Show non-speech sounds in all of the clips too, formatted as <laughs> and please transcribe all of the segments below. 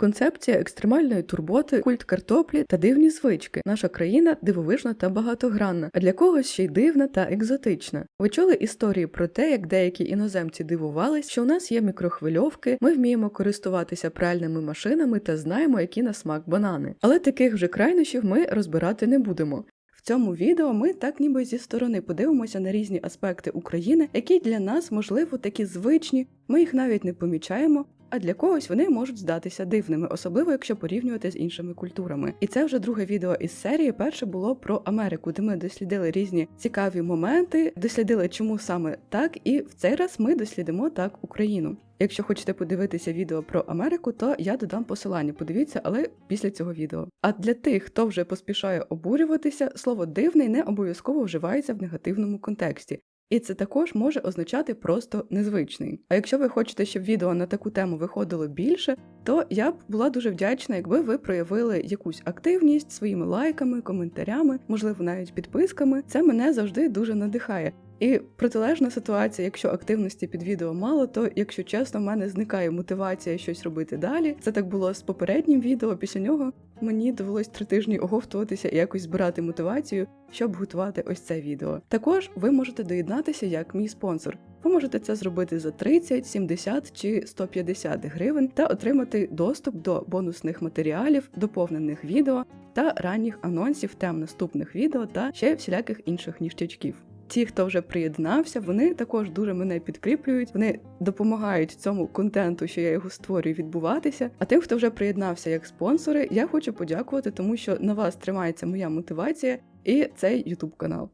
Концепція екстремальної турботи, культ картоплі та дивні звички. Наша країна дивовижна та багатогранна, а для когось ще й дивна та екзотична. Ви чули історії про те, як деякі іноземці дивувались, що у нас є мікрохвильовки, ми вміємо користуватися пральними машинами та знаємо, які на смак банани. Але таких вже крайнощів ми розбирати не будемо. В цьому відео ми так ніби зі сторони подивимося на різні аспекти України, які для нас, можливо, такі звичні, ми їх навіть не помічаємо. А для когось вони можуть здатися дивними, особливо якщо порівнювати з іншими культурами. І це вже друге відео із серії. Перше було про Америку, де ми дослідили різні цікаві моменти, дослідили, чому саме так, і в цей раз ми дослідимо так Україну. Якщо хочете подивитися відео про Америку, то я додам посилання. Подивіться, але після цього відео. А для тих, хто вже поспішає обурюватися, слово дивний не обов'язково вживається в негативному контексті. І це також може означати просто незвичний. А якщо ви хочете, щоб відео на таку тему виходило більше, то я б була дуже вдячна, якби ви проявили якусь активність своїми лайками, коментарями, можливо, навіть підписками. Це мене завжди дуже надихає. І протилежна ситуація, якщо активності під відео мало, то якщо чесно, в мене зникає мотивація щось робити далі. Це так було з попереднім відео. Після нього мені довелось три тижні оговтуватися і якось збирати мотивацію, щоб готувати ось це відео. Також ви можете доєднатися як мій спонсор. Ви можете це зробити за 30, 70 чи 150 гривень та отримати доступ до бонусних матеріалів, доповнених відео та ранніх анонсів тем наступних відео та ще всіляких інших ніштячків. Ті, хто вже приєднався, вони також дуже мене підкріплюють. Вони допомагають цьому контенту, що я його створюю, відбуватися. А тим, хто вже приєднався як спонсори, я хочу подякувати, тому що на вас тримається моя мотивація і цей ютуб канал.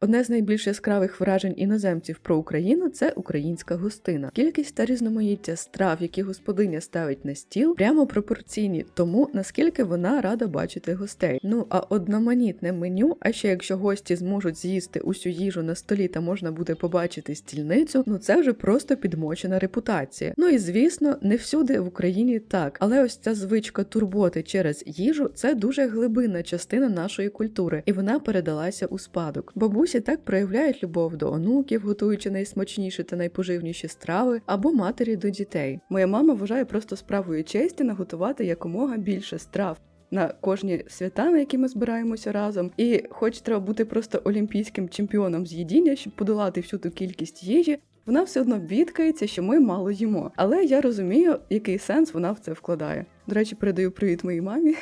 Одне з найбільш яскравих вражень іноземців про Україну це українська гостина. Кількість та різноманіття страв, які господиня ставить на стіл, прямо пропорційні тому, наскільки вона рада бачити гостей. Ну а одноманітне меню, а ще якщо гості зможуть з'їсти усю їжу на столі та можна буде побачити стільницю, ну це вже просто підмочена репутація. Ну і звісно, не всюди в Україні так, але ось ця звичка турботи через їжу це дуже глибинна частина нашої культури, і вона передалася у спадок. Бабусі так проявляють любов до онуків, готуючи найсмачніші та найпоживніші страви, або матері до дітей. Моя мама вважає просто справою честі наготувати якомога більше страв. На кожні свята, на які ми збираємося разом, і хоч треба бути просто олімпійським чемпіоном з їдіння, щоб подолати всю ту кількість їжі, вона все одно бідкається, що ми мало їмо. Але я розумію, який сенс вона в це вкладає. До речі, передаю привіт моїй мамі.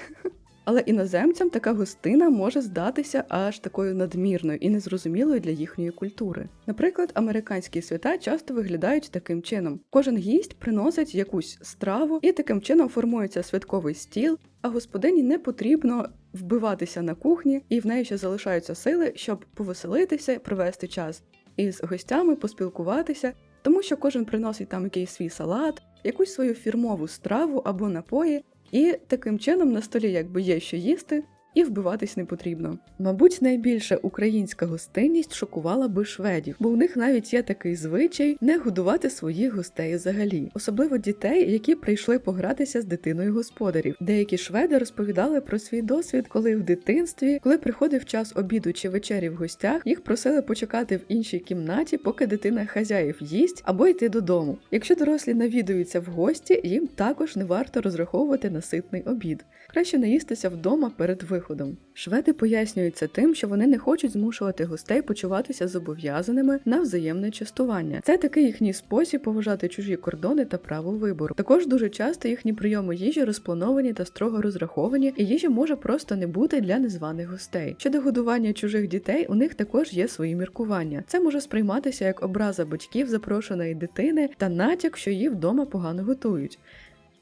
Але іноземцям така гостина може здатися аж такою надмірною і незрозумілою для їхньої культури. Наприклад, американські свята часто виглядають таким чином: кожен гість приносить якусь страву, і таким чином формується святковий стіл. А господині не потрібно вбиватися на кухні, і в неї ще залишаються сили, щоб повеселитися, провести час із гостями, поспілкуватися, тому що кожен приносить там якийсь свій салат, якусь свою фірмову страву або напої. І таким чином на столі якби є що їсти, і вбиватись не потрібно. Мабуть, найбільша українська гостинність шокувала би шведів, бо у них навіть є такий звичай не годувати своїх гостей взагалі, особливо дітей, які прийшли погратися з дитиною господарів. Деякі шведи розповідали про свій досвід, коли в дитинстві, коли приходив час обіду чи вечері в гостях, їх просили почекати в іншій кімнаті, поки дитина хазяїв їсть, або йти додому. Якщо дорослі навідуються в гості, їм також не варто розраховувати на ситний обід. Краще наїстися вдома перед виходом. Шведи пояснюються тим, що вони не хочуть змушувати гостей почуватися зобов'язаними на взаємне частування. Це такий їхній спосіб поважати чужі кордони та право вибору. Також дуже часто їхні прийоми їжі розплановані та строго розраховані, і їжі може просто не бути для незваних гостей. Щодо годування чужих дітей, у них також є свої міркування. Це може сприйматися як образа батьків запрошеної дитини та натяк, що її вдома погано готують.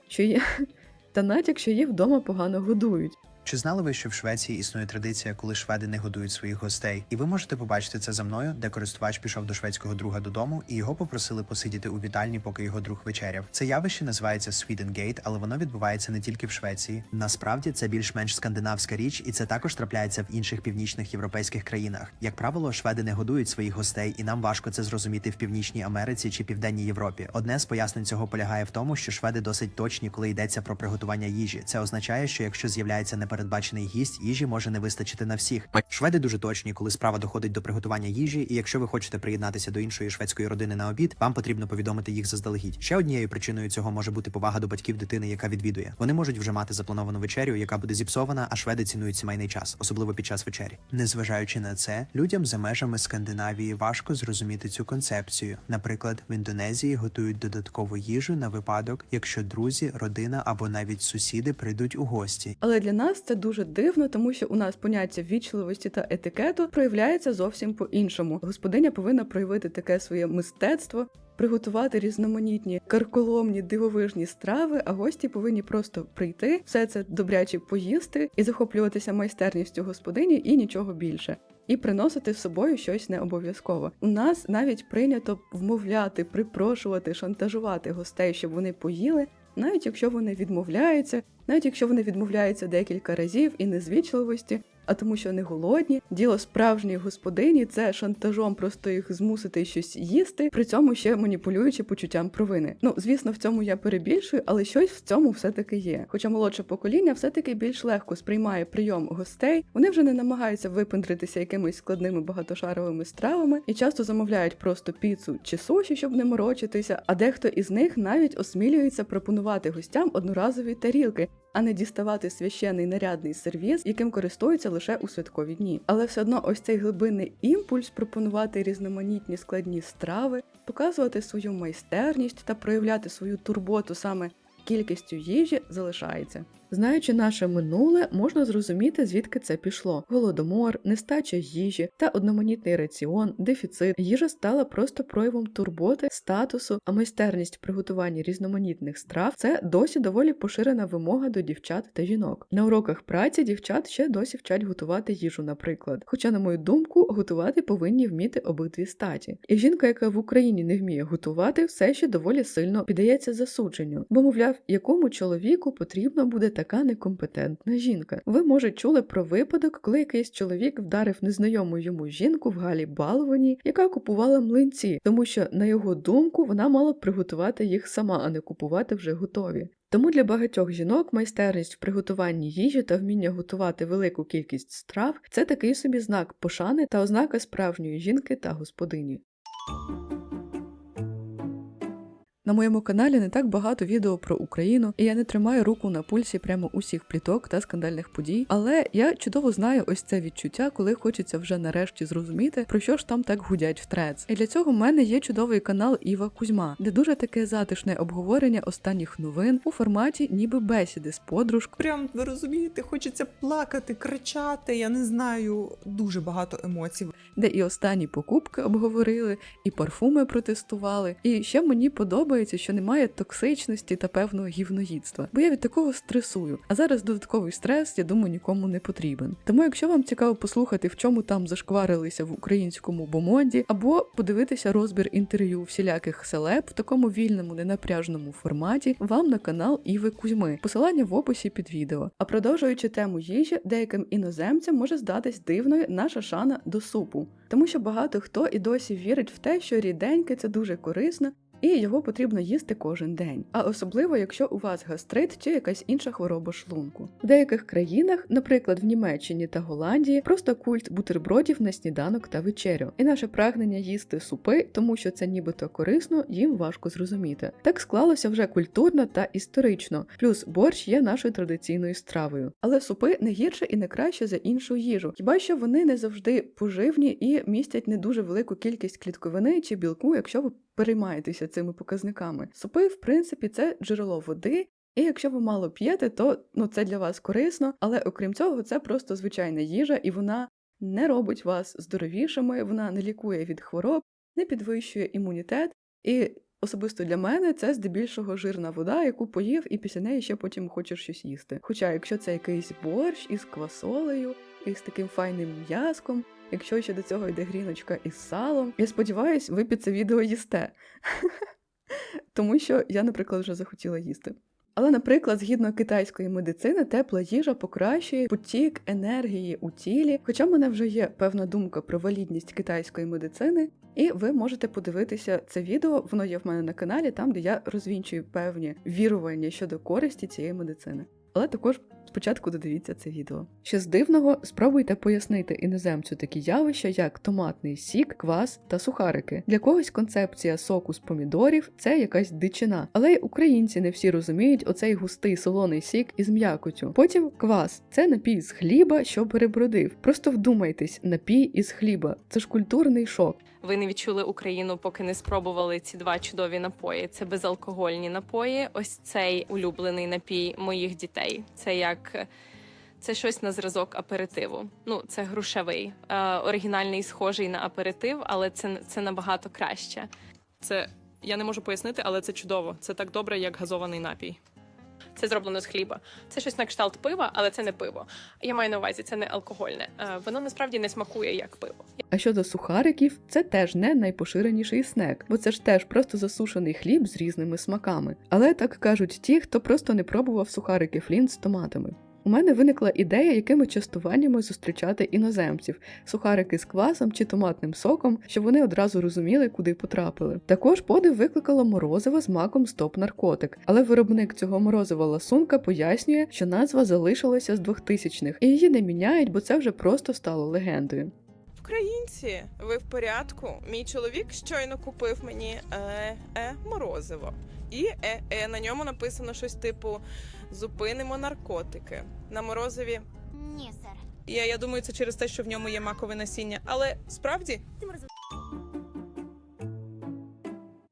Що є <laughs> та натяк, що її вдома погано годують. Чи знали ви, що в Швеції існує традиція, коли шведи не годують своїх гостей? І ви можете побачити це за мною, де користувач пішов до шведського друга додому, і його попросили посидіти у вітальні, поки його друг вечеряв. Це явище називається Gate, але воно відбувається не тільки в Швеції. Насправді це більш-менш скандинавська річ, і це також трапляється в інших північних європейських країнах. Як правило, шведи не годують своїх гостей, і нам важко це зрозуміти в північній Америці чи південній Європі. Одне з пояснень цього полягає в тому, що шведи досить точні, коли йдеться про приготування їжі. Це означає, що якщо з'являється непередбачений гість, їжі може не вистачити на всіх. Шведи дуже точні, коли справа доходить до приготування їжі, і якщо ви хочете приєднатися до іншої шведської родини на обід, вам потрібно повідомити їх заздалегідь. Ще однією причиною цього може бути повага до батьків дитини, яка відвідує. Вони можуть вже мати заплановану вечерю, яка буде зіпсована, а шведи цінують сімейний час, особливо під час вечері. Незважаючи на це, людям за межами Скандинавії важко зрозуміти цю концепцію. Наприклад, в Індонезії готують додаткову їжу на випадок, якщо друзі, родина або навіть сусіди прийдуть у гості. Але для нас це дуже дивно, тому що у нас поняття ввічливості та етикету проявляється зовсім по-іншому. Господиня повинна проявити таке своє мистецтво. Приготувати різноманітні карколомні дивовижні страви, а гості повинні просто прийти, все це добряче поїсти і захоплюватися майстерністю господині і нічого більше. І приносити з собою щось не обов'язково. У нас навіть прийнято вмовляти, припрошувати, шантажувати гостей, щоб вони поїли, навіть якщо вони відмовляються, навіть якщо вони відмовляються декілька разів і не з вічливості, а тому, що не голодні. Діло справжньої господині це шантажом просто їх змусити щось їсти, при цьому ще маніпулюючи почуттям провини. Ну звісно, в цьому я перебільшую, але щось в цьому все-таки є. Хоча молодше покоління все-таки більш легко сприймає прийом гостей, вони вже не намагаються випендритися якимись складними багатошаровими стравами і часто замовляють просто піцу чи суші, щоб не морочитися. А дехто із них навіть осмілюється пропонувати гостям одноразові тарілки, а не діставати священний нарядний сервіс, яким користуються лише у святкові дні. Але все одно ось цей глибинний імпульс пропонувати різноманітні складні страви, показувати свою майстерність та проявляти свою турботу саме кількістю їжі залишається. Знаючи наше минуле, можна зрозуміти, звідки це пішло: голодомор, нестача їжі та одноманітний раціон, дефіцит. Їжа стала просто проявом турботи, статусу, а майстерність в приготуванні різноманітних страв це досі доволі поширена вимога до дівчат та жінок. На уроках праці дівчат ще досі вчать готувати їжу, наприклад. Хоча, на мою думку, готувати повинні вміти обидві статі. І жінка, яка в Україні не вміє готувати, все ще доволі сильно піддається засудженню, бо мовляв, якому чоловіку потрібно буде така некомпетентна жінка. Ви може чули про випадок, коли якийсь чоловік вдарив незнайому йому жінку в Галі Балвані, яка купувала млинці, тому що на його думку вона мала приготувати їх сама, а не купувати вже готові. Тому для багатьох жінок майстерність в приготуванні їжі та вміння готувати велику кількість страв це такий собі знак пошани та ознака справжньої жінки та господині. На моєму каналі не так багато відео про Україну, і я не тримаю руку на пульсі прямо усіх пліток та скандальних подій. Але я чудово знаю ось це відчуття, коли хочеться вже нарешті зрозуміти, про що ж там так гудять в трец. І для цього в мене є чудовий канал Іва Кузьма, де дуже таке затишне обговорення останніх новин у форматі ніби бесіди з подружкою. Прям ви розумієте, хочеться плакати, кричати. Я не знаю, дуже багато емоцій. де і останні покупки обговорили, і парфуми протестували. І ще мені подобається, що немає токсичності та певного гівноїдства, бо я від такого стресую. А зараз додатковий стрес, я думаю, нікому не потрібен. Тому, якщо вам цікаво послухати, в чому там зашкварилися в українському бомонді, або подивитися розбір інтерв'ю всіляких селеб в такому вільному, ненапряжному форматі, вам на канал Іви Кузьми. Посилання в описі під відео. А продовжуючи тему їжі, деяким іноземцям може здатись дивною наша шана до супу, тому що багато хто і досі вірить в те, що ріденьке це дуже корисно. І його потрібно їсти кожен день, а особливо якщо у вас гастрит чи якась інша хвороба шлунку. В деяких країнах, наприклад, в Німеччині та Голландії, просто культ бутербродів на сніданок та вечерю. І наше прагнення їсти супи, тому що це нібито корисно, їм важко зрозуміти. Так склалося вже культурно та історично. Плюс борщ є нашою традиційною стравою. Але супи не гірше і не краще за іншу їжу. Хіба що вони не завжди поживні і містять не дуже велику кількість клітковини чи білку, якщо ви переймаєтеся цими показниками. Супи, в принципі, це джерело води. І якщо ви мало п'єте, то ну це для вас корисно, але окрім цього, це просто звичайна їжа, і вона не робить вас здоровішими, вона не лікує від хвороб, не підвищує імунітет. І особисто для мене це здебільшого жирна вода, яку поїв, і після неї ще потім хочеш щось їсти. Хоча, якщо це якийсь борщ із квасолею, із таким файним м'язком, якщо ще до цього йде гріночка із салом, я сподіваюсь, ви під це відео їсте. <laughs> Тому що я, наприклад, вже захотіла їсти. Але, наприклад, згідно китайської медицини, тепла їжа покращує потік енергії у тілі. Хоча в мене вже є певна думка про валідність китайської медицини, і ви можете подивитися це відео, воно є в мене на каналі, там де я розвінчую певні вірування щодо користі цієї медицини. але також. Спочатку додивіться це відео. Ще з дивного спробуйте пояснити іноземцю такі явища, як томатний сік, квас та сухарики. Для когось концепція соку з помідорів це якась дичина, але й українці не всі розуміють оцей густий солоний сік із м'якотю. Потім квас це напій з хліба, що перебродив. Просто вдумайтесь, напій із хліба. Це ж культурний шок. Ви не відчули Україну, поки не спробували ці два чудові напої. Це безалкогольні напої. Ось цей улюблений напій моїх дітей. Це як це щось на зразок аперитиву. Ну, це грушевий, е, оригінальний, схожий на аперитив, але це, це набагато краще. Це я не можу пояснити, але це чудово. Це так добре, як газований напій. Це зроблено з хліба. Це щось на кшталт пива, але це не пиво. Я маю на увазі, це не алкогольне. Е, Воно насправді не смакує як пиво. А щодо сухариків, це теж не найпоширеніший снек, бо це ж теж просто засушений хліб з різними смаками. Але так кажуть ті, хто просто не пробував сухарики флінт з томатами. У мене виникла ідея, якими частуваннями зустрічати іноземців сухарики з квасом чи томатним соком, щоб вони одразу розуміли, куди потрапили. Також подив викликало морозиво з маком стоп наркотик, але виробник цього морозива ласунка пояснює, що назва залишилася з 2000-х, і її не міняють, бо це вже просто стало легендою. Українці, ви в порядку? Мій чоловік щойно купив мені е, е, морозиво. І е, е, на ньому написано щось типу Зупинимо наркотики. На морозиві. Ні, сер. Я, я думаю, це через те, що в ньому є макове насіння. Але справді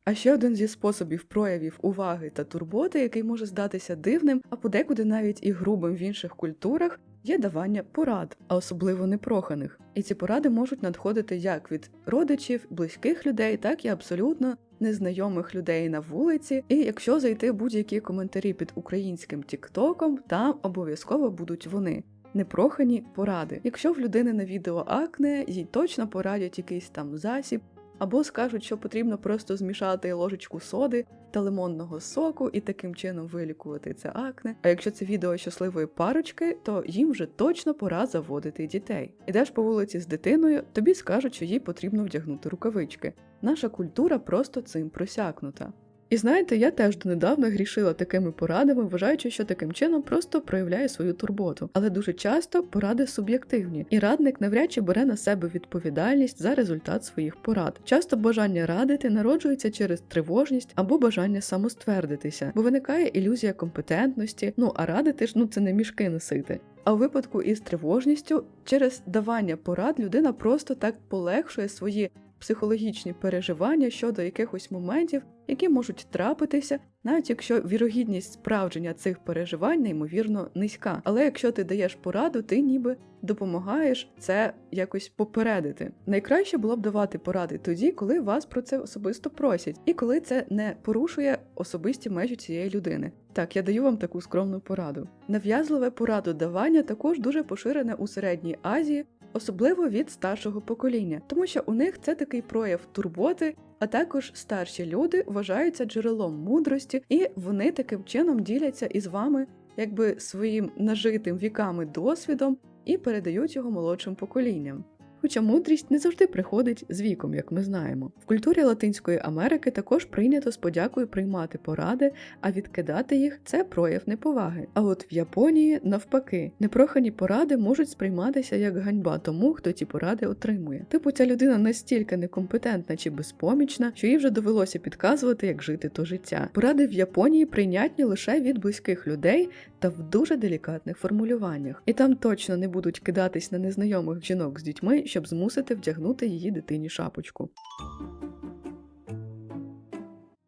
А ще один зі способів проявів уваги та турботи, який може здатися дивним, а подекуди навіть і грубим в інших культурах, є давання порад, а особливо непроханих. І ці поради можуть надходити як від родичів, близьких людей, так і абсолютно незнайомих людей на вулиці. І якщо зайти будь-які коментарі під українським тіктоком, там обов'язково будуть вони. Непрохані поради. Якщо в людини на відео акне, їй точно порадять якийсь там засіб, або скажуть, що потрібно просто змішати ложечку соди та лимонного соку і таким чином вилікувати це акне. А якщо це відео щасливої парочки, то їм вже точно пора заводити дітей. Ідеш по вулиці з дитиною, тобі скажуть, що їй потрібно вдягнути рукавички. Наша культура просто цим просякнута. І знаєте, я теж донедавна грішила такими порадами, вважаючи, що таким чином просто проявляє свою турботу. Але дуже часто поради суб'єктивні, і радник навряд чи бере на себе відповідальність за результат своїх порад. Часто бажання радити народжується через тривожність або бажання самоствердитися, бо виникає ілюзія компетентності. Ну а радити ж ну це не мішки носити. А у випадку із тривожністю через давання порад людина просто так полегшує свої психологічні переживання щодо якихось моментів, які можуть трапитися, навіть якщо вірогідність справдження цих переживань неймовірно низька. Але якщо ти даєш пораду, ти ніби допомагаєш це якось попередити. Найкраще було б давати поради тоді, коли вас про це особисто просять, і коли це не порушує особисті межі цієї людини. Так, я даю вам таку скромну пораду. Нав'язливе порадодавання також дуже поширене у середній Азії. Особливо від старшого покоління, тому що у них це такий прояв турботи, а також старші люди вважаються джерелом мудрості, і вони таким чином діляться із вами якби своїм нажитим віками досвідом і передають його молодшим поколінням. Хоча мудрість не завжди приходить з віком, як ми знаємо. В культурі Латинської Америки також прийнято з подякою приймати поради, а відкидати їх це прояв неповаги. А от в Японії навпаки, непрохані поради можуть сприйматися як ганьба тому, хто ті поради отримує. Типу, ця людина настільки некомпетентна чи безпомічна, що їй вже довелося підказувати, як жити то життя. Поради в Японії прийнятні лише від близьких людей та в дуже делікатних формулюваннях. І там точно не будуть кидатись на незнайомих жінок з дітьми, щоб змусити вдягнути її дитині шапочку.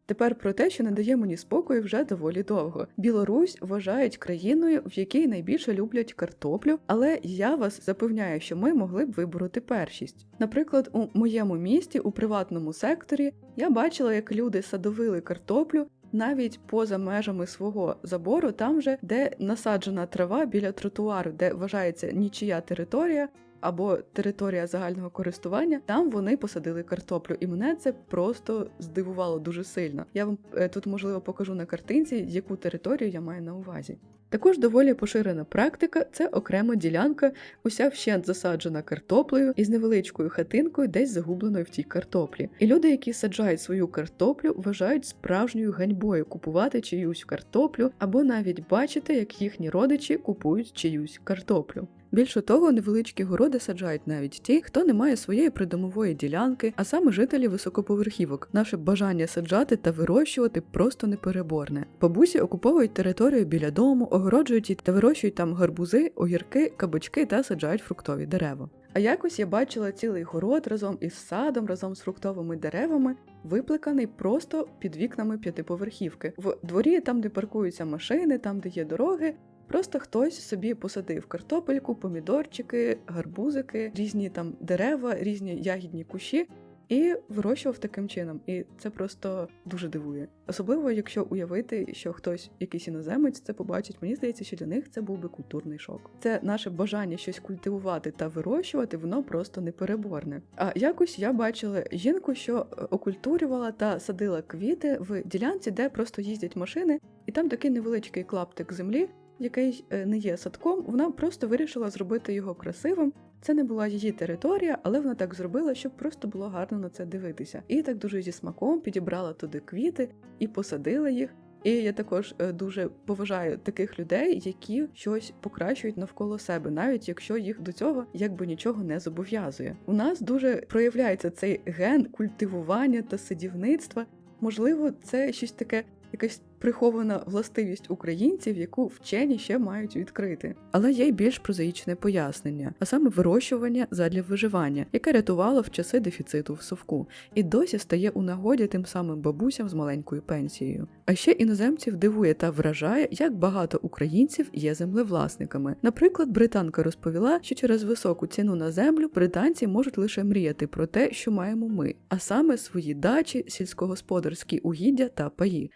Тепер про те, що не дає мені спокою вже доволі довго. Білорусь вважають країною, в якій найбільше люблять картоплю, але я вас запевняю, що ми могли б вибороти першість. Наприклад, у моєму місті, у приватному секторі, я бачила, як люди садовили картоплю. Навіть поза межами свого забору, там же, де насаджена трава біля тротуару, де вважається нічия територія, або територія загального користування, там вони посадили картоплю, і мене це просто здивувало дуже сильно. Я вам е, тут можливо покажу на картинці, яку територію я маю на увазі. Також доволі поширена практика це окрема ділянка, уся вщент засаджена картоплею із невеличкою хатинкою, десь загубленою в тій картоплі. І люди, які саджають свою картоплю, вважають справжньою ганьбою купувати чиюсь картоплю або навіть бачити, як їхні родичі купують чиюсь картоплю. Більше того, невеличкі городи саджають навіть ті, хто не має своєї придомової ділянки, а саме жителі високоповерхівок. Наше бажання саджати та вирощувати просто непереборне. Бабусі окуповують територію біля дому, огороджують її та вирощують там гарбузи, огірки, кабачки та саджають фруктові дерева. А якось я бачила цілий город разом із садом, разом з фруктовими деревами, виплеканий просто під вікнами п'ятиповерхівки. В дворі, там, де паркуються машини, там, де є дороги, Просто хтось собі посадив картопельку, помідорчики, гарбузики, різні там дерева, різні ягідні кущі і вирощував таким чином. І це просто дуже дивує. Особливо, якщо уявити, що хтось, якийсь іноземець, це побачить. Мені здається, що для них це був би культурний шок. Це наше бажання щось культивувати та вирощувати, воно просто непереборне. А якось я бачила жінку, що е, окультурювала та садила квіти в ділянці, де просто їздять машини, і там такий невеличкий клаптик землі який е, не є садком, вона просто вирішила зробити його красивим. Це не була її територія, але вона так зробила, щоб просто було гарно на це дивитися. І так дуже зі смаком підібрала туди квіти і посадила їх. І я також е, дуже поважаю таких людей, які щось покращують навколо себе, навіть якщо їх до цього якби нічого не зобов'язує. У нас дуже проявляється цей ген культивування та садівництва. Можливо, це щось таке якась прихована властивість українців, яку вчені ще мають відкрити. Але є й більш прозаїчне пояснення, а саме вирощування задля виживання, яке рятувало в часи дефіциту в совку, і досі стає у нагоді тим самим бабусям з маленькою пенсією. А ще іноземців дивує та вражає, як багато українців є землевласниками. Наприклад, британка розповіла, що через високу ціну на землю британці можуть лише мріяти про те, що маємо ми, а саме свої дачі, сільськогосподарські угіддя та паї.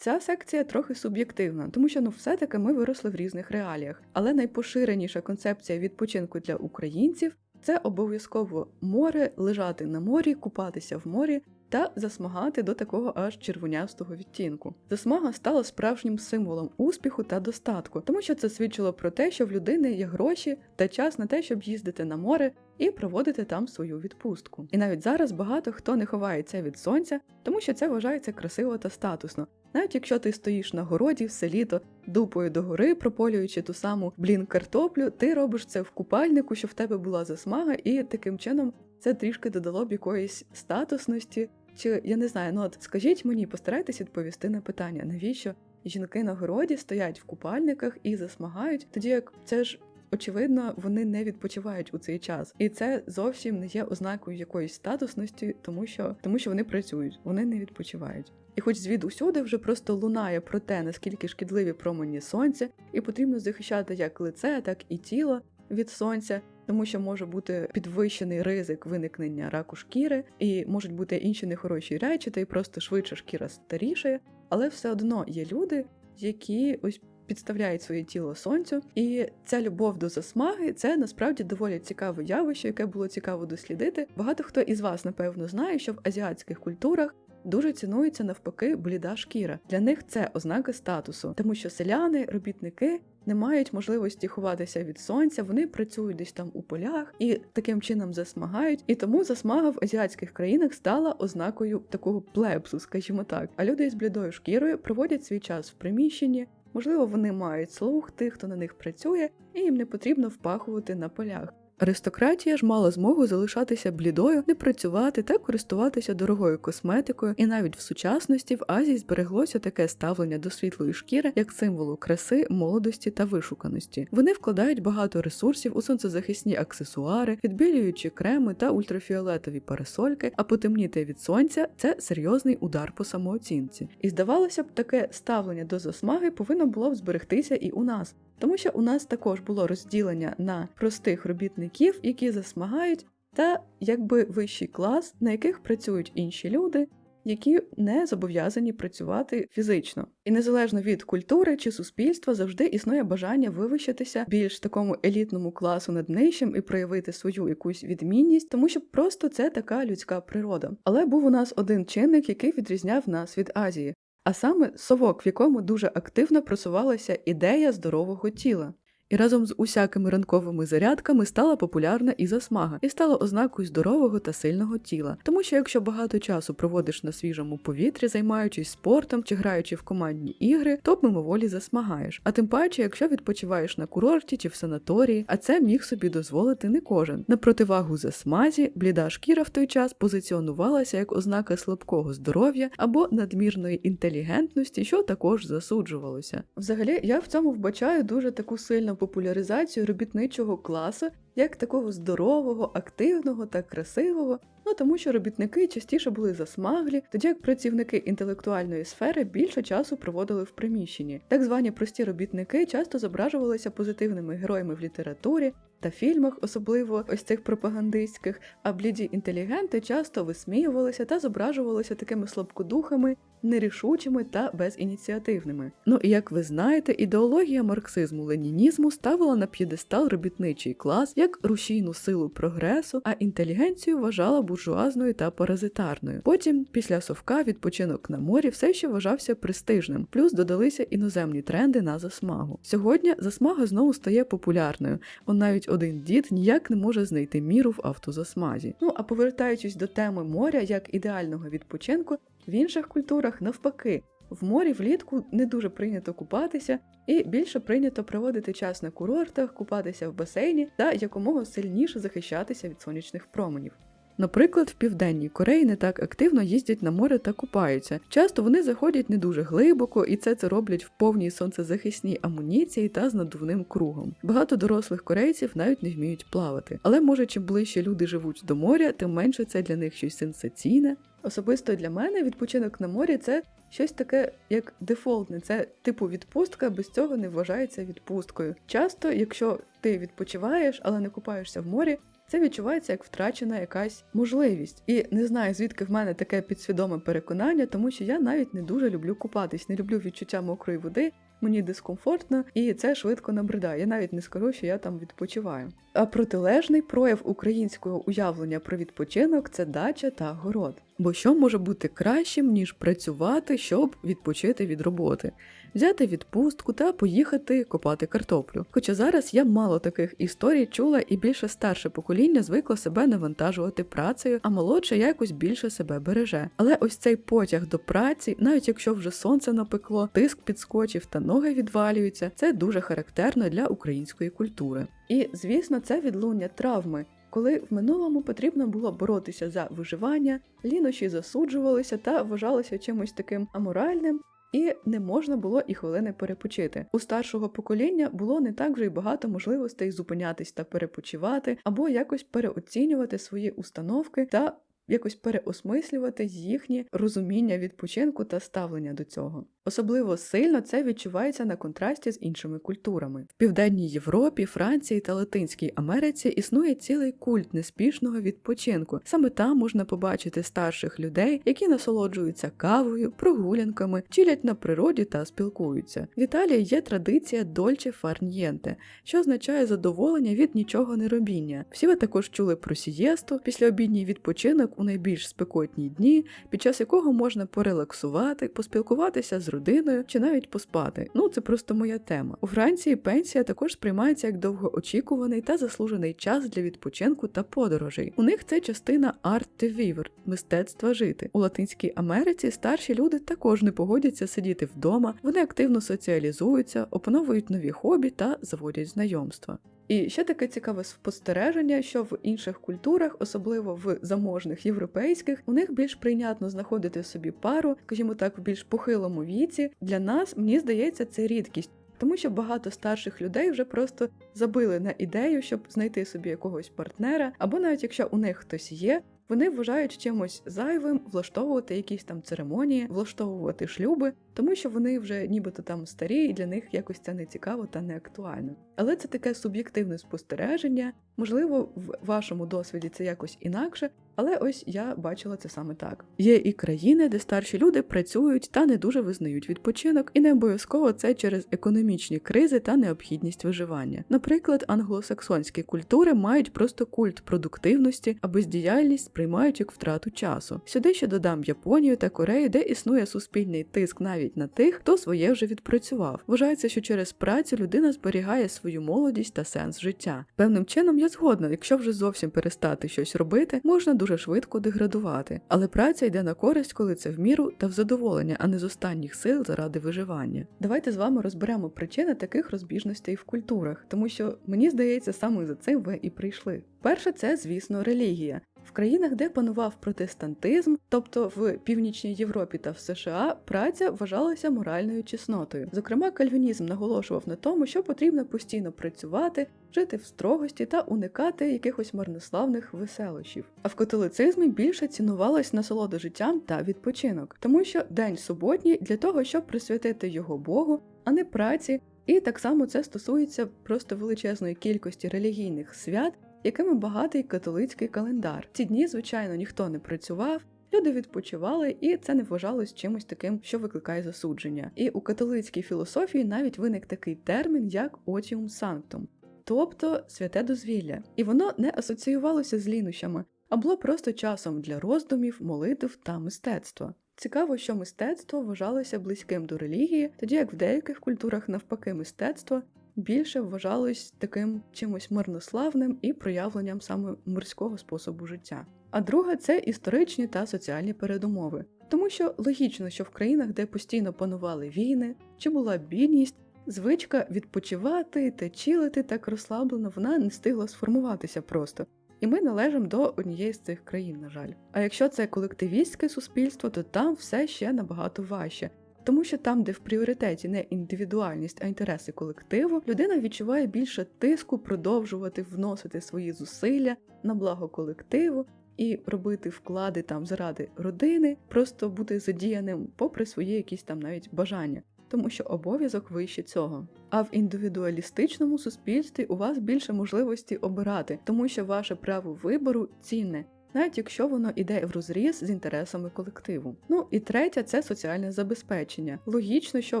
Ця секція трохи суб'єктивна, тому що ну все-таки ми виросли в різних реаліях. Але найпоширеніша концепція відпочинку для українців це обов'язково море, лежати на морі, купатися в морі та засмагати до такого аж червонястого відтінку. Засмага стала справжнім символом успіху та достатку, тому що це свідчило про те, що в людини є гроші та час на те, щоб їздити на море і проводити там свою відпустку. І навіть зараз багато хто не ховається від сонця, тому що це вважається красиво та статусно. Навіть якщо ти стоїш на городі все літо дупою догори, прополюючи ту саму блін картоплю, ти робиш це в купальнику, щоб в тебе була засмага, і таким чином це трішки додало б якоїсь статусності. Чи я не знаю, ну от скажіть мені, постарайтесь відповісти на питання, навіщо жінки на городі стоять в купальниках і засмагають, тоді як це ж. Очевидно, вони не відпочивають у цей час, і це зовсім не є ознакою якоїсь статусності, тому що тому що вони працюють, вони не відпочивають. І хоч звідусюди вже просто лунає про те, наскільки шкідливі промені сонця, і потрібно захищати як лице, так і тіло від сонця, тому що може бути підвищений ризик виникнення раку шкіри, і можуть бути інші нехороші речі, та й просто швидше шкіра старішає, але все одно є люди, які ось. Підставляють своє тіло сонцю, і ця любов до засмаги це насправді доволі цікаве явище, яке було цікаво дослідити. Багато хто із вас, напевно, знає, що в азіатських культурах дуже цінується навпаки бліда шкіра. Для них це ознака статусу, тому що селяни, робітники не мають можливості ховатися від сонця, вони працюють десь там у полях і таким чином засмагають. І тому засмага в азіатських країнах стала ознакою такого плепсу, скажімо так. А люди з блідою шкірою проводять свій час в приміщенні. Можливо, вони мають слух тих, хто на них працює, і їм не потрібно впахувати на полях. Аристократія ж мала змогу залишатися блідою, не працювати та користуватися дорогою косметикою, і навіть в сучасності в Азії збереглося таке ставлення до світлої шкіри як символу краси, молодості та вишуканості. Вони вкладають багато ресурсів у сонцезахисні аксесуари, відбілюючи креми та ультрафіолетові парасольки, а потемніти від сонця це серйозний удар по самооцінці. І здавалося б, таке ставлення до засмаги повинно було б зберегтися і у нас. Тому що у нас також було розділення на простих робітників, які засмагають, та якби вищий клас, на яких працюють інші люди, які не зобов'язані працювати фізично. І незалежно від культури чи суспільства завжди існує бажання вивищитися більш такому елітному класу над нижчим і проявити свою якусь відмінність, тому що просто це така людська природа. Але був у нас один чинник, який відрізняв нас від Азії, а саме совок, в якому дуже активно просувалася ідея здорового тіла. І разом з усякими ранковими зарядками стала популярна і засмага, і стала ознакою здорового та сильного тіла. Тому що якщо багато часу проводиш на свіжому повітрі, займаючись спортом чи граючи в командні ігри, то мимоволі засмагаєш. А тим паче, якщо відпочиваєш на курорті чи в санаторії, а це міг собі дозволити не кожен. На противагу засмазі, бліда шкіра в той час позиціонувалася як ознака слабкого здоров'я або надмірної інтелігентності, що також засуджувалося. Взагалі, я в цьому вбачаю дуже таку сильну популяризацію робітничого класу як такого здорового, активного та красивого. Ну тому що робітники частіше були засмаглі, тоді як працівники інтелектуальної сфери більше часу проводили в приміщенні. Так звані прості робітники часто зображувалися позитивними героями в літературі та фільмах, особливо ось цих пропагандистських, а бліді інтелігенти часто висміювалися та зображувалися такими слабкодухами, нерішучими та безініціативними. Ну і як ви знаєте, ідеологія марксизму-ленінізму ставила на п'єдестал робітничий клас як рушійну силу прогресу, а інтелігенцію вважала буржуазною та паразитарною. Потім, після совка, відпочинок на морі все ще вважався престижним, плюс додалися іноземні тренди на засмагу. Сьогодні засмага знову стає популярною, он навіть один дід ніяк не може знайти міру в автозасмазі. Ну а повертаючись до теми моря як ідеального відпочинку, в інших культурах навпаки. В морі влітку не дуже прийнято купатися, і більше прийнято проводити час на курортах, купатися в басейні та якомога сильніше захищатися від сонячних променів. Наприклад, в південній Кореї не так активно їздять на море та купаються. Часто вони заходять не дуже глибоко, і це це роблять в повній сонцезахисній амуніції та з надувним кругом. Багато дорослих корейців навіть не вміють плавати. Але може, чим ближче люди живуть до моря, тим менше це для них щось сенсаційне. Особисто для мене відпочинок на морі це щось таке як дефолтне. Це типу відпустка, без цього не вважається відпусткою. Часто, якщо ти відпочиваєш, але не купаєшся в морі. Це відчувається як втрачена якась можливість. І не знаю, звідки в мене таке підсвідоме переконання, тому що я навіть не дуже люблю купатись, не люблю відчуття мокрої води, мені дискомфортно, і це швидко набридає. Я навіть не скажу, що я там відпочиваю. А протилежний прояв українського уявлення про відпочинок це дача та город. Бо що може бути кращим, ніж працювати, щоб відпочити від роботи, взяти відпустку та поїхати копати картоплю. Хоча зараз я мало таких історій чула, і більше старше покоління звикло себе навантажувати працею, а молодше якось більше себе береже. Але ось цей потяг до праці, навіть якщо вже сонце напекло, тиск підскочив та ноги відвалюються, це дуже характерно для української культури. І звісно, це відлуння травми. Коли в минулому потрібно було боротися за виживання, лінощі засуджувалися та вважалися чимось таким аморальним, і не можна було і хвилини перепочити. У старшого покоління було не так вже й багато можливостей зупинятись та перепочивати, або якось переоцінювати свої установки та якось переосмислювати їхнє розуміння відпочинку та ставлення до цього. Особливо сильно це відчувається на контрасті з іншими культурами. В Південній Європі, Франції та Латинській Америці існує цілий культ неспішного відпочинку. Саме там можна побачити старших людей, які насолоджуються кавою, прогулянками, чилять на природі та спілкуються. В Італії є традиція дольче фарньєнте, що означає задоволення від нічого не робіння. Всі ви також чули про сієсту, післяобідній відпочинок у найбільш спекотні дні, під час якого можна порелаксувати, поспілкуватися з родиною чи навіть поспати. Ну це просто моя тема. У Франції пенсія також сприймається як довгоочікуваний та заслужений час для відпочинку та подорожей. У них це частина de vivre – мистецтва жити. У Латинській Америці старші люди також не погодяться сидіти вдома, вони активно соціалізуються, опановують нові хобі та заводять знайомства. І ще таке цікаве спостереження, що в інших культурах, особливо в заможних європейських, у них більш прийнятно знаходити собі пару, скажімо так, в більш похилому віці. Для нас мені здається, це рідкість. Тому що багато старших людей вже просто забили на ідею, щоб знайти собі якогось партнера, або навіть якщо у них хтось є, вони вважають чимось зайвим влаштовувати якісь там церемонії, влаштовувати шлюби, тому що вони вже нібито там старі, і для них якось це не цікаво та не актуально. Але це таке суб'єктивне спостереження, Можливо, в вашому досвіді це якось інакше, але ось я бачила це саме так. Є і країни, де старші люди працюють та не дуже визнають відпочинок, і не обов'язково це через економічні кризи та необхідність виживання. Наприклад, англосаксонські культури мають просто культ продуктивності, а бездіяльність сприймають як втрату часу. Сюди ще додам Японію та Корею, де існує суспільний тиск навіть на тих, хто своє вже відпрацював. Вважається, що через працю людина зберігає свою молодість та сенс життя. Певним чином я згодна, якщо вже зовсім перестати щось робити, можна дуже швидко деградувати. Але праця йде на користь, коли це в міру та в задоволення, а не з останніх сил заради виживання. Давайте з вами розберемо причини таких розбіжностей в культурах, тому що мені здається, саме за цим ви і прийшли. Перше, це звісно релігія. В країнах, де панував протестантизм, тобто в північній Європі та в США, праця вважалася моральною чеснотою. Зокрема, кальвінізм наголошував на тому, що потрібно постійно працювати, жити в строгості та уникати якихось марнославних веселощів. А в католицизмі більше цінувалась насолода життям та відпочинок, тому що день суботній для того, щоб присвятити його Богу, а не праці. І так само це стосується просто величезної кількості релігійних свят, якими багатий католицький календар. Ці дні, звичайно, ніхто не працював. Люди відпочивали, і це не вважалось чимось таким, що викликає засудження. І у католицькій філософії навіть виник такий термін, як «otium sanctum», тобто святе дозвілля. І воно не асоціювалося з лінощами, а було просто часом для роздумів, молитв та мистецтва. Цікаво, що мистецтво вважалося близьким до релігії, тоді як в деяких культурах навпаки мистецтво більше вважалось таким чимось марнославним і проявленням саме морського способу життя. А друге це історичні та соціальні передумови, тому що логічно, що в країнах, де постійно панували війни чи була бідність, звичка відпочивати та чилити так розслаблено, вона не встигла сформуватися просто. І ми належимо до однієї з цих країн, на жаль. А якщо це колективістське суспільство, то там все ще набагато важче. Тому що там, де в пріоритеті не індивідуальність, а інтереси колективу, людина відчуває більше тиску продовжувати вносити свої зусилля на благо колективу і робити вклади там заради родини, просто бути задіяним попри свої якісь там навіть бажання. Тому що обов'язок вище цього. А в індивідуалістичному суспільстві у вас більше можливості обирати, тому що ваше право вибору цінне, навіть якщо воно йде в розріз з інтересами колективу. Ну і третє це соціальне забезпечення. Логічно, що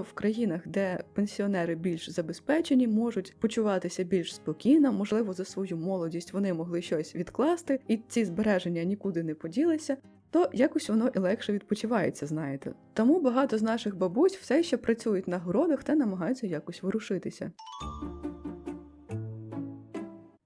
в країнах, де пенсіонери більш забезпечені, можуть почуватися більш спокійно, можливо, за свою молодість вони могли щось відкласти, і ці збереження нікуди не поділися. То якось воно і легше відпочивається, знаєте. Тому багато з наших бабусь все ще працюють на городах та намагаються якось ворушитися.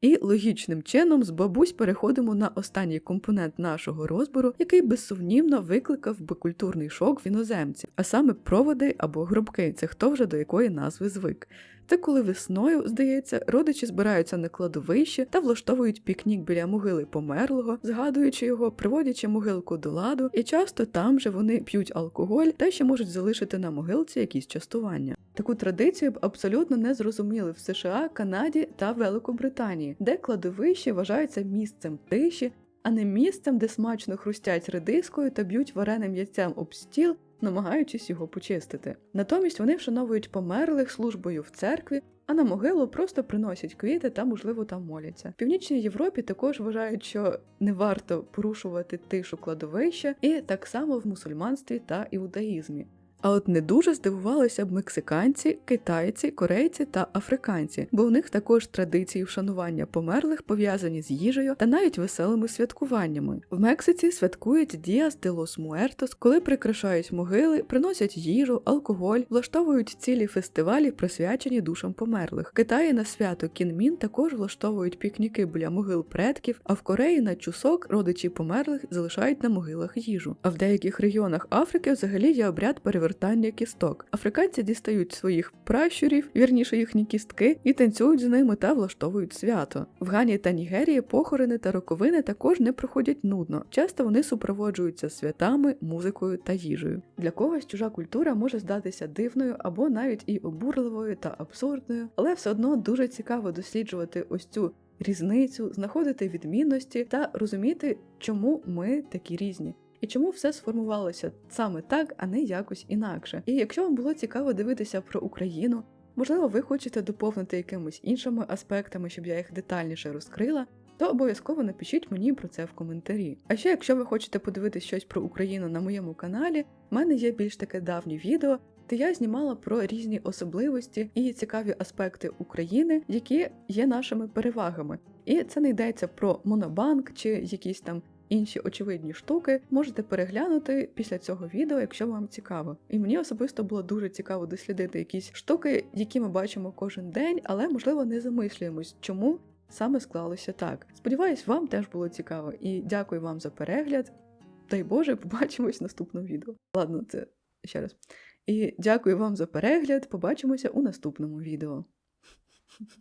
І логічним чином з бабусь переходимо на останній компонент нашого розбору, який безсумнівно викликав би культурний шок в іноземців, а саме проводи або гробки. Це хто вже до якої назви звик. Це коли весною, здається, родичі збираються на кладовище та влаштовують пікнік біля могили померлого, згадуючи його, приводячи могилку до ладу, і часто там же вони п'ють алкоголь та ще можуть залишити на могилці якісь частування. Таку традицію б абсолютно не зрозуміли в США, Канаді та Великобританії, де кладовище вважається місцем тиші, а не місцем, де смачно хрустять редискою та б'ють вареним яйцем об стіл, намагаючись його почистити. Натомість вони вшановують померлих службою в церкві, а на могилу просто приносять квіти та, можливо, там моляться. В Північній Європі також вважають, що не варто порушувати тишу кладовища, і так само в мусульманстві та іудаїзмі. А от не дуже здивувалися б мексиканці, китайці, корейці та африканці, бо у них також традиції вшанування померлих пов'язані з їжею та навіть веселими святкуваннями. В Мексиці святкують Діас де лос Муертос, коли прикрашають могили, приносять їжу, алкоголь, влаштовують цілі фестивалі, присвячені душам померлих. В Китаї на свято Кінмін також влаштовують пікніки біля могил предків, а в Кореї на чусок родичі померлих залишають на могилах їжу. А в деяких регіонах Африки взагалі є обряд перевертання кісток. Африканці дістають своїх пращурів, вірніше їхні кістки, і танцюють з ними та влаштовують свято. В Гані та Нігерії похорони та роковини також не проходять нудно. Часто вони супроводжуються святами, музикою та їжею. Для когось чужа культура може здатися дивною або навіть і обурливою та абсурдною, але все одно дуже цікаво досліджувати ось цю різницю, знаходити відмінності та розуміти, чому ми такі різні. І чому все сформувалося саме так, а не якось інакше. І якщо вам було цікаво дивитися про Україну, Можливо, ви хочете доповнити якимись іншими аспектами, щоб я їх детальніше розкрила. То обов'язково напишіть мені про це в коментарі. А ще, якщо ви хочете подивитись щось про Україну на моєму каналі, в мене є більш таке давнє відео, де я знімала про різні особливості і цікаві аспекти України, які є нашими перевагами. І це не йдеться про монобанк чи якісь там інші очевидні штуки. Можете переглянути після цього відео, якщо вам цікаво. І мені особисто було дуже цікаво дослідити якісь штуки, які ми бачимо кожен день, але можливо не замислюємось, чому саме склалося так. Сподіваюсь, вам теж було цікаво і дякую вам за перегляд. Дай Боже, побачимось в наступному відео. Ладно, це ще раз. І дякую вам за перегляд. Побачимося у наступному відео.